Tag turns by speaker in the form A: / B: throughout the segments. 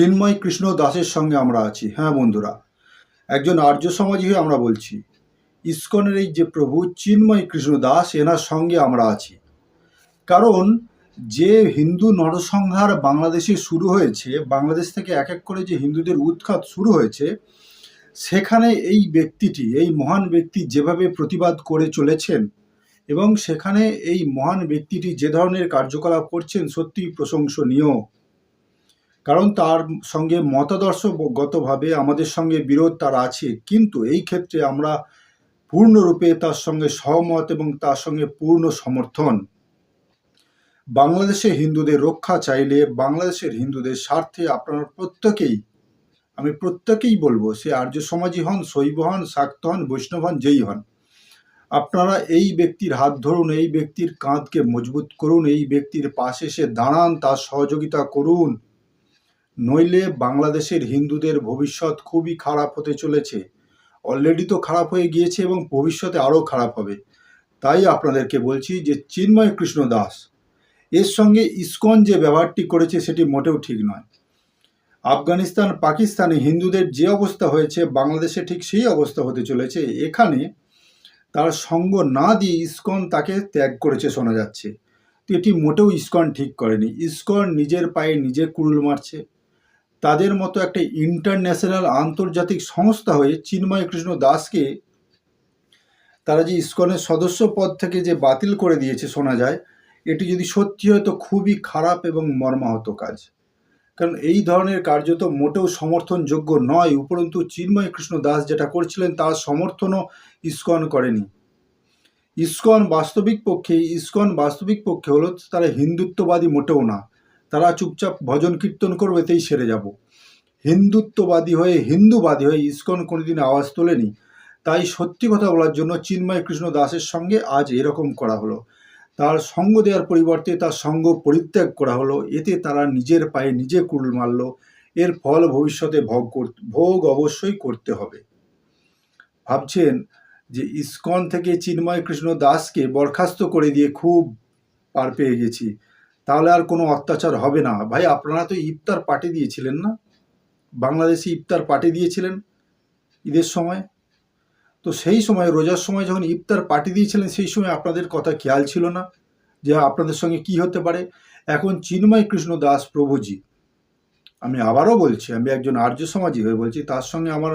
A: চিন্ময় কৃষ্ণ দাসের সঙ্গে আমরা আছি। হ্যাঁ বন্ধুরা, একজন আর্য সমাজী হয়ে আমরা বলছি। ইস্কনের এই যে প্রভু চিন্ময় কৃষ্ণ দাস, এনার সঙ্গে আমরা আছি। কারণ যে হিন্দু নরসংহার বাংলাদেশে শুরু হয়েছে, বাংলাদেশ থেকে এক এক করে যে হিন্দুদের উৎখাত শুরু হয়েছে, সেখানে এই ব্যক্তিটি, এই মহান ব্যক্তি যেভাবে প্রতিবাদ করে চলেছেন এবং সেখানে এই মহান ব্যক্তিটি যে ধরনের কার্যকলাপ করছেন সত্যিই প্রশংসনীয়। কারণ তার সঙ্গে মতাদর্শগতভাবে আমাদের সঙ্গে বিরোধ তার আছে। কিন্তু এই ক্ষেত্রে আমরা পূর্ণরূপে তার সঙ্গে সহমত এবং তার সঙ্গে পূর্ণ সমর্থন। বাংলাদেশে হিন্দুদের রক্ষা চাইলে বাংলাদেশের হিন্দুদের স্বার্থে আপনারা প্রত্যেকেই, আমি প্রত্যেকেই বলব, সে আর্য সমাজই হন, শৈব হন, শাক্ত হন, বৈষ্ণব হন, যেই হন, আপনারা এই ব্যক্তির হাত ধরুন, এই ব্যক্তির কাঁধকে মজবুত করুন, এই ব্যক্তির পাশে এসে দাঁড়ান, তার সহযোগিতা করুন। নইলে বাংলাদেশের হিন্দুদের ভবিষ্যৎ খুবই খারাপ হতে চলেছে। অলরেডি তো খারাপ হয়ে গিয়েছে এবং ভবিষ্যতে আরও খারাপ হবে। তাই আপনাদেরকে বলছি যে চিন্ময় কৃষ্ণ দাস, এর সঙ্গে ইসকন যে ব্যবহারটি করেছে সেটি মোটেও ঠিক নয়। আফগানিস্তান, পাকিস্তানে হিন্দুদের যে অবস্থা হয়েছে, বাংলাদেশে ঠিক সেই অবস্থা হতে চলেছে। এখানে তার সঙ্গ না দিয়ে ইসকন তাকে ত্যাগ করেছে শোনা যাচ্ছে। তো এটি মোটেও ইসকন ঠিক করেনি। ইসকন নিজের পায়ে নিজে কুড়ুল মারছে। তাদের মতো একটা ইন্টারন্যাশনাল আন্তর্জাতিক সংস্থা হয়ে চিন্ময় কৃষ্ণ দাসকে তারা যে ইস্কনের সদস্য পদ থেকে যে বাতিল করে দিয়েছে শোনা যায়, এটি যদি সত্যি হয় তো খুবই খারাপ এবং মর্মাহত কাজ। কারণ এই ধরনের কার্য তো মোটেও সমর্থনযোগ্য নয়, উপরন্তু চিন্ময় কৃষ্ণ দাস যেটা করছিলেন তার সমর্থনও ইস্কন করেনি। ইস্কন বাস্তবিক পক্ষে, ইস্কন বাস্তবিক পক্ষে হলো তারা হিন্দুত্ববাদী মোটেও না। তারা চুপচাপ ভজন কীর্তন করবে এতেই সেরে যাব। হিন্দুত্ববাদী হয়ে, হিন্দুবাদী হয়ে ইসকন কোনোদিন আওয়াজ তোলেনি। তাই সত্যি কথা বলার জন্য চিন্ময় কৃষ্ণ দাসের সঙ্গে আজ এরকম করা হলো। তার সঙ্গ দেওয়ার পরিবর্তে তার সঙ্গ পরিত্যাগ করা হলো। এতে তারা নিজের পায়ে নিজে কুড়ুল মারল। এর ফল ভবিষ্যতে ভোগ ভোগ অবশ্যই করতে হবে। ভাবছেন যে ইসকন থেকে চিন্ময় কৃষ্ণ দাসকে বরখাস্ত করে দিয়ে খুব পার পেয়ে গেছি। তাহলে আর কোনো অত্যাচার হবে না। ভাই, আপনারা তো ইফতার পার্টি দিয়েছিলেন না? বাংলাদেশি ইফতার পার্টি দিয়েছিলেন ঈদের সময়? তো সেই সময়, রোজার সময় যখন ইফতার পার্টি দিয়েছিলেন, সেই সময় আপনাদের কথা খেয়াল ছিল না যে আপনাদের সঙ্গে কি হতে পারে? এখন চিন্ময় কৃষ্ণ দাস প্রভুজি, আমি আবারও বলছি, আমি একজন আর্য সমাজী হয়ে বলছি, তার সঙ্গে আমার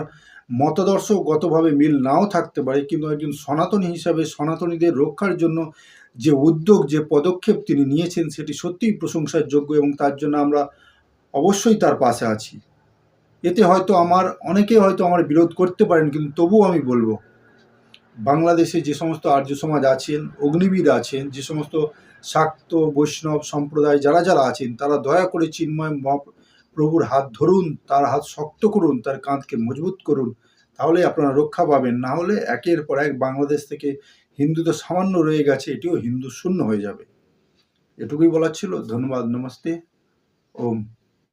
A: মতাদর্শগতভাবে মিল নাও থাকতে পারে, কিন্তু একজন সনাতনী হিসাবে সনাতনীদের রক্ষার জন্য যে উদ্যোগ, যে পদক্ষেপ তিনি নিয়েছেন সেটি সত্যিই প্রশংসার যোগ্য এবং তার জন্য আমরা অবশ্যই তার পাশে আছি। এতে হয়তো আমার অনেকে হয়তো আমার বিরোধ করতে পারেন, কিন্তু তবুও আমি বলব, বাংলাদেশে যে সমস্ত আর্য সমাজ আছেন অগ্নিবিদ আছেন, যে সমস্ত শাক্ত, বৈষ্ণব সম্প্রদায় যারা যারা আছেন, তারা দয়া করে চিন্ময় প্রভুর হাত ধরুন, তার হাত শক্ত করুন, তার কাঁধকে মজবুত করুন তাহলে আপনারা রক্ষা পাবেন। না হলে একের পর এক বাংলাদেশ থেকে হিন্দু তো সামান্য রয়ে গেছে, এটিও হিন্দু শূন্য হয়ে যাবে। এটুকুই বলার ছিল। ধন্যবাদ, নমস্তে। ওম।